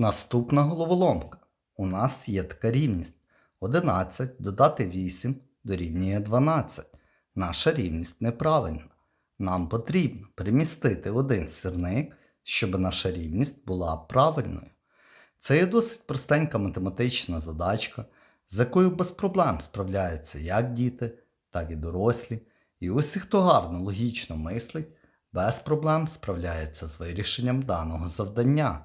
Наступна головоломка. У нас є така рівність. 11 додати 8 дорівнює 12. Наша рівність неправильна. Нам потрібно перемістити один сірник, щоб наша рівність була правильною. Це є досить простенька математична задачка, з якою без проблем справляються як діти, так і дорослі. І усі, хто гарно логічно мислить, без проблем справляється з вирішенням даного завдання.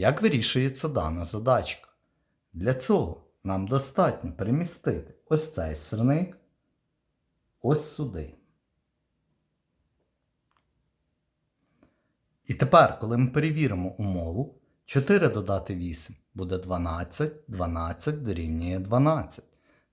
Як вирішується дана задачка? Для цього нам достатньо перемістити ось цей сирник ось сюди. І тепер, коли ми перевіримо умову, 4 додати 8 буде 12, 12 дорівнює 12.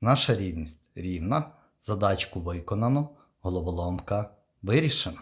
Наша рівність рівна, задачку виконано, головоломка вирішена.